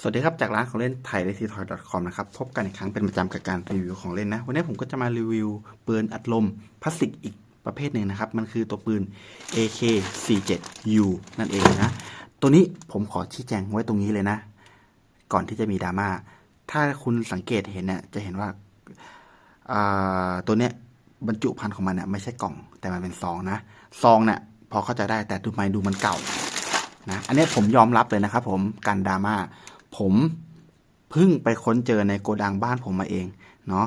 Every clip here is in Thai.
สวัสดีครับ จากร้านของเล่นไทยเลทีทอย .com นะครับ พบกันอีกครั้งเป็นประจำกับการรีวิวของเล่นนะ วันนี้ผมก็จะมารีวิวปืนอัดลมพลาสติกอีกประเภทหนึ่งนะครับ มันคือตัวปืน AK47U นั่นเองนะ ตัวนี้ผมขอชี้แจงไว้ตรงนี้เลยนะ ก่อนที่จะมีดราม่า ถ้าคุณสังเกตเห็นเนี่ยจะเห็นว่าาตัวเนี้ยบรรจุภัณฑ์ของมันเนี่ยไม่ใช่กล่องแต่มันเป็นซองนะซองเนี่ยพอเข้าใจได้แต่ดูไมดูมันเก่านะอันนี้ผมยอมรับเลยนะครับผมกันดราม่า ผมเพิ่งไปค้นเจอในโกดังบ้านผมมาเอง เนาะ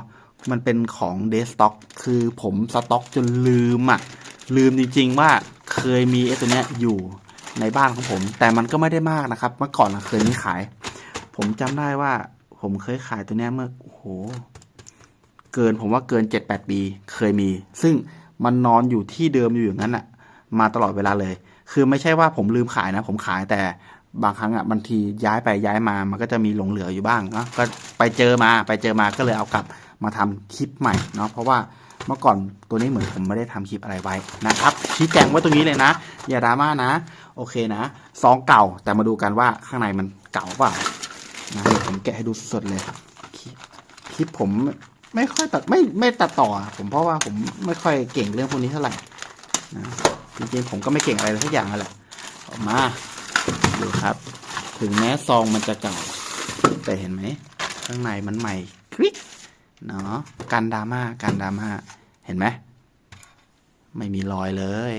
มันเป็นของเดสต็อกคือผมสต็อกจนลืมอะ่ะ ลืมจริงๆว่าเคยมีไอ้ตัวเนี้ยอยู่ในบ้านของผม แต่มันก็ไม่ได้มากนะครับ เมื่อก่อนเคยมีขาย ผมจำได้ว่า ผมเคยขายตัวเนี้ยเมื่อโอ้โหเกินผมว่าเกินเจ็ดแปดปีเคยมี ซึ่งมันนอนอยู่ที่เดิมอยู่อย่างนั้นอะมาตลอดเวลาเลย คือไม่ใช่ว่าผมลืมขายนะ ผมขายแต่ บางครั้งอะบางทีย้ายไปย้ายมามันก็จะมีหลงเหลืออยู่บ้างเนาะก็ไปเจอมาไปเจอมาก็เลยเอากลับมาทำคลิปใหม่เนาะเพราะว่าเมื่อก่อนตัวนี้เหมือนผมไม่ได้ทำคลิปอะไรไว้นะครับ ชี้แจงไว้ตรงนี้เลยนะ อย่าดราม่านะ โอเคนะซองเก่าแต่มาดูกันว่าข้างในมันเก่าเปล่านะผมแกะให้ดูสดเลยคลิปผมไม่ค่อยตัดไม่ไม่ตัดต่อ ผมเพราะว่าผมไม่ค่อยเก่งเรื่องพวกนี้เท่าไหร่นะจริงๆผมก็ไม่เก่งอะไรเลยทุกอย่างแหละออกมา ดูครับ ถึงแม้ซองมันจะเก่า แต่เห็นไหม ข้างในมันใหม่คลิกเนาะกันดราม่ากันดราม่าเห็นไหมไม่มีรอยเลย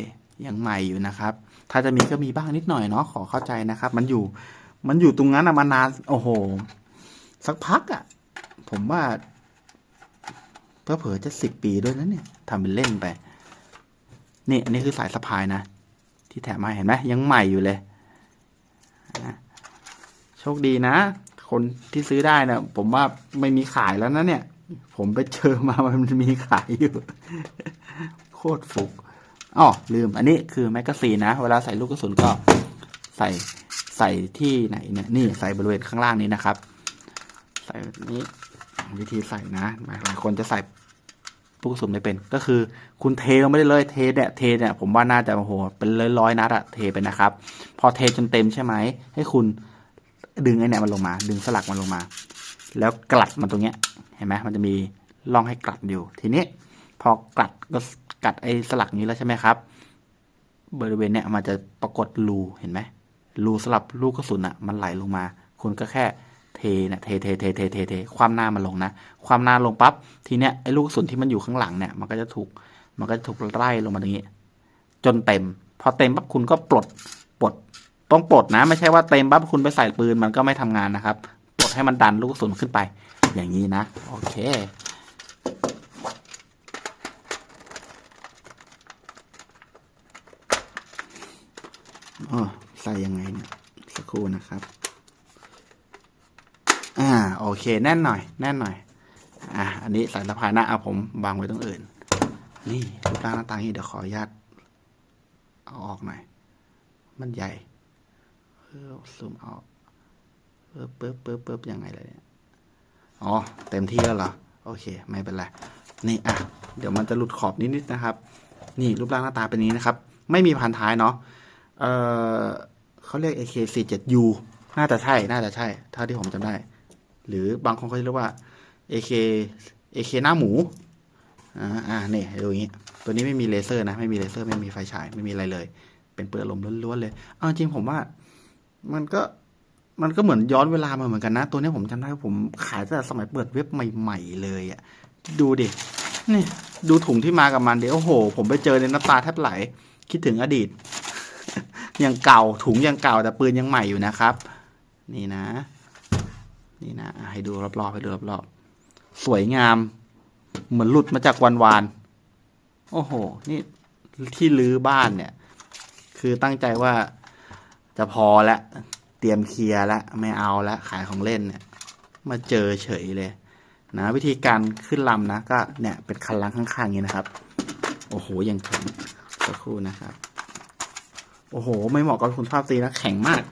ยังใหม่อยู่นะครับ ถ้าจะมีก็มีบ้างนิดหน่อยเนาะขอเข้าใจนะครับ มันอยู่ มันอยู่ตรงนั้นมานานโอ้โห สักพักอะผมว่าเพื่อเผอจะสิบปีด้วยนะเนี่ยทำเป็นเล่นไปนี่อันนี้คือสายสะพายนะ ที่แถมมาเห็นไหมยังใหม่อยู่เลย นะโชคดีนะ คนที่ซื้อได้นะผมว่าไม่มีขายแล้วนะเนี่ย ผมไปเจอมามันมีขายอยู่ โคตรฟุกอ๋อลืม อันนี้คือแมกกาซีนนะ เวลาใส่ลูกกระสุนก็ใส่ใส่ที่ไหนเนี่ยนี่ใส่บริเวณข้างล่างนี้นะครับ ใส่แบบนี้วิธีใส่นะหลายคนจะใส่ ลูกกระสุนไม่เป็น ก็คือคุณเทลงไม่ได้เลยเทเนี่ยเทเนี่ยผมว่าน่าจะโอ้โหเป็นร้อยร้อยนัดอะเทไปนะครับ พอเทจนเต็มใช่ไหมให้คุณดึงไอ้เนี่ยมันลงมา ดึงสลักมันลงมา แล้วกลัดมันตรงเนี้ยเห็นไหมมันจะมีร่องให้กลัดอยู่ทีนี้พอกลัดก็กัดไอ้สลักนี้แล้วใช่ไหมครับ บริเวณเนี่ยมันจะปรากฏรูเห็นไหมรูสลับลูกกระสุนอะมันไหลลงมา คุณก็แค่ เทเนี่ยเทเทเทเทเทเทความหน้ามันลงนะ ความหน้าลงปั๊บทีเนี้ยไอ้ลูกกระสุนที่มันอยู่ข้างหลังเนี่ยมันก็จะถูกมันก็จะถูกไล่ลงมาตรงนี้ จนเต็ม พอเต็มปั๊บคุณก็ปลดปลดต้องปลดนะ ไม่ใช่ว่าเต็มปั๊บคุณไปใส่ปืนมันก็ไม่ทำงานนะครับ ปลดให้มันดันลูกกระสุนขึ้นไป อย่างนี้นะโอเคอ๋อใส่ยังไงเนี่ยสักครู่นะครับ โอเค แน่นหน่อย แน่นหน่อย อะ อันนี้สายสะพายหน้าเอาผมวางไว้ตรงอื่น นี่รูปร่างหน้าตาอย่างนี้เดี๋ยวขออนุญาตเอาออกหน่อย มันใหญ่เออซูมเอาปึ๊บปึ๊บปึ๊บปึ๊บยังไงเลยเนี่ย อ๋อ เต็มที่แล้วเหรอ โอเค ไม่เป็นไร นี่ อะ เดี๋ยวมันจะหลุดขอบนิดๆนะครับ นี่รูปร่างหน้าตาเป็นนี้นะครับ ไม่มีพันท้ายเนาะ เออเขาเรียก AK47U น่าจะใช่ น่าจะใช่ เท่าที่ผมจำได้ หรือบางคนเขาเรียกว่า AK AK หน้าหมูอ่าอ่าเนี่ยดูอย่างนี้ตัวนี้ไม่มีเลเซอร์นะ ไม่มีเลเซอร์ไม่มีไฟฉายไม่มีอะไรเลย เป็นเปลือกลมล้วนๆเลยเอาจริงผมว่า มันก็มันก็เหมือนย้อนเวลามาเหมือนกันนะ ตัวนี้ผมจำได้ว่าผมขายตั้งแต่สมัยเปิดเว็บใหม่ ๆ เลยอะ่ะดูดินี่ดูถุงที่มากับมันเดี๋ยวโอ้โห ผมไปเจอในน้ำตาแทบไหล คิดถึงอดีตยังเก่าถุงยังเก่าแต่ปืนยังใหม่อยู่นะครับ นี่นะ นี่นะให้ดูรอบๆให้ดูรอบๆสวยงาม เหมือนหลุดมาจากวันวานโอ้โห นี่ที่ลื้อบ้านเนี่ย คือตั้งใจว่าจะพอแล้วเตรียมเคลียร์แล้วไม่เอาแล้วขายของเล่นเนี่ย มาเจอเฉยเลย นะ วิธีการขึ้นลำนะก็เนี่ยเป็นคันล้างข้างๆอย่างนี้นะครับ โอ้โหยังแข็งสักครู่นะครับ โอ้โห ไม่เหมาะกับคุณภาพตีนะแข็งมาก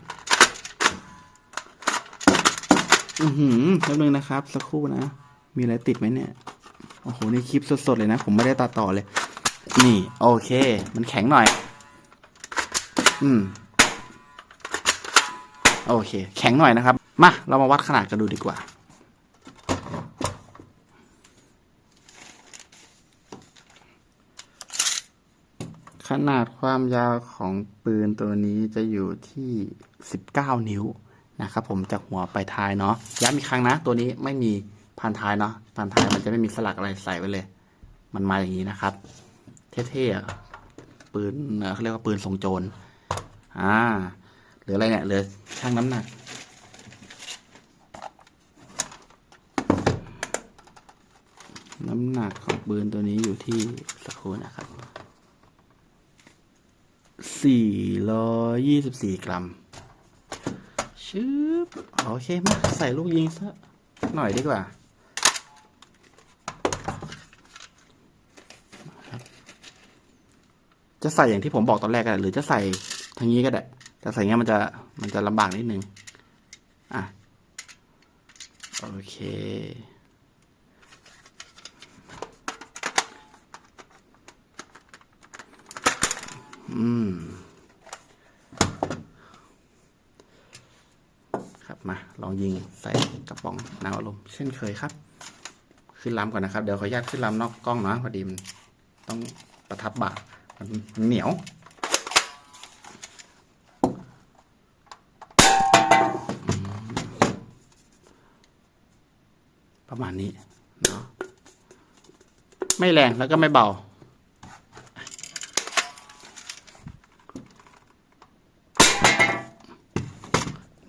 อือหือแป๊บนึงนะครับ สักครู่นะ มีอะไรติดไหมเนี่ย โอ้โหนี่คลิปสดๆเลยนะ ผมไม่ได้ตัดต่อเลย นี่ โอเค มันแข็งหน่อย อืม โอเค แข็งหน่อยนะครับ มา เรามาวัดขนาดกันดูดีกว่า ขนาดความยาวของปืนตัวนี้จะอยู่ที่ 19 นิ้ว นะครับผมจากหัวไปท้ายเนาะย้ำอีกครั้งนะ ตัวนี้ไม่มีพันท้ายเนาะพันท้ายมันจะไม่มีสลักอะไรใส่ไว้เลย มันมาอย่างนี้นะครับ เท่ๆอะปืนเขาเรียกว่าปืนทรงโจรอ่าหรืออะไรเนี่ยเหลือช่างน้ำหนักน้ำหนักของปืนตัวนี้อยู่ที่สักครู่นะครับ 424 กรัม ชืบโอเคมาใส่ลูกยิงซะหน่อยดีกว่าจะใส่อย่างที่ผมบอกตอนแรกก็ได้หรือจะใส่ทางนี้ก็ได้แต่ใส่เงี้ยมันจะมันจะลำบากนิดนึงอะโอเค อืม ครับมา ล องยิงใส่กระป๋องน้ำอารมณ์เช่นเคยครับ ขึ้นลำก่อนนะครับ เดี๋ยวขออนุญาตขึ้นลำนอกกล้องเนาะพอดีมันต้องประทับบ่ามันมันเหนียวประมาณนี้เนาะไม่แรงแล้วก็ไม่เบา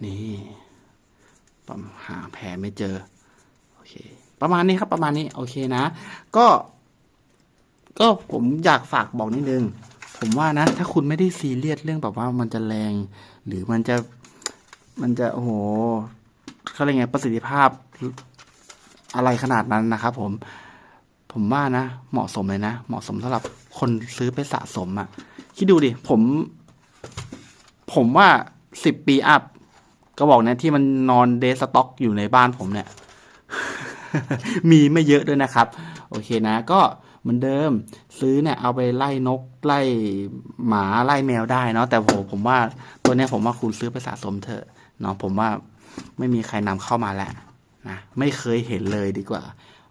นี่ ไม่เจอโอเคประมาณนี้ครับประมาณนี้โอเคนะ ก็ ก็ผมอยากฝากบอกนิดนึงผมว่านะ ถ้าคุณไม่ได้ซีเรียสเรื่องแบบว่ามันจะแรง หรือมันจะมันจะโอ้โหเขาเรียกไงประสิทธิภาพอะไรขนาดนั้นนะครับผมผมว่านะ เหมาะสมเลยนะ เหมาะสมสำหรับคนซื้อไปสะสมอะ่ะ คิดดูดิ ผม ผมว่าสิบปีอัพ ก็บอกนะที่มันนอนเดสต็อกอยู่ในบ้านผมเนี่ย มีไม่เยอะด้วยนะครับ โอเคนะ ก็เหมือนเดิม ซื้อเนี่ยเอาไปไล่นกไล่หมาไล่แมวได้เนาะแต่ผมผมว่าตัวเนี้ยผมว่าคุณซื้อไปสะสมเถอะเนาะผมว่าไม่มีใครนำเข้ามาแล้วนะไม่เคยเห็นเลยดีกว่า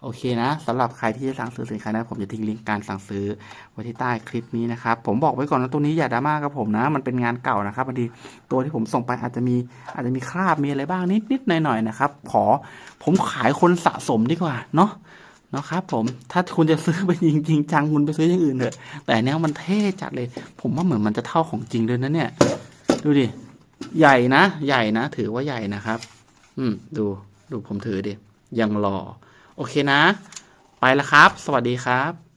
โอเคนะสำหรับใครที่จะสั่งซื้อสินค้านะผมจะทิ้งลิงก์การสั่งซื้อไว้ที่ใต้คลิปนี้นะครับ ผมบอกไว้ก่อนนะตัวนี้อย่าดราม่ากับผมนะ มันเป็นงานเก่านะครับบางทีตัวที่ผมส่งไปอาจจะมีอาจจะมีคราบมีอะไรบ้างนิดนิดหน่อยหน่อยๆนะครับ ขอผมขายคนสะสมดีกว่าเนาะเนาะครับผมถ้าคุณจะซื้อไปจริงจริงจังคุณไปซื้ออย่างอื่นเถอะแต่เนี้ยมันเท่จัดเลย ผมว่าเหมือนมันจะเท่าของจริงเลยนะเนี่ย ดูดิใหญ่นะ ใหญ่นะ ถือว่าใหญ่นะครับ อืม ดู ดูผมถือดิยังรอ โอเคนะ ไปแล้วครับ สวัสดีครับ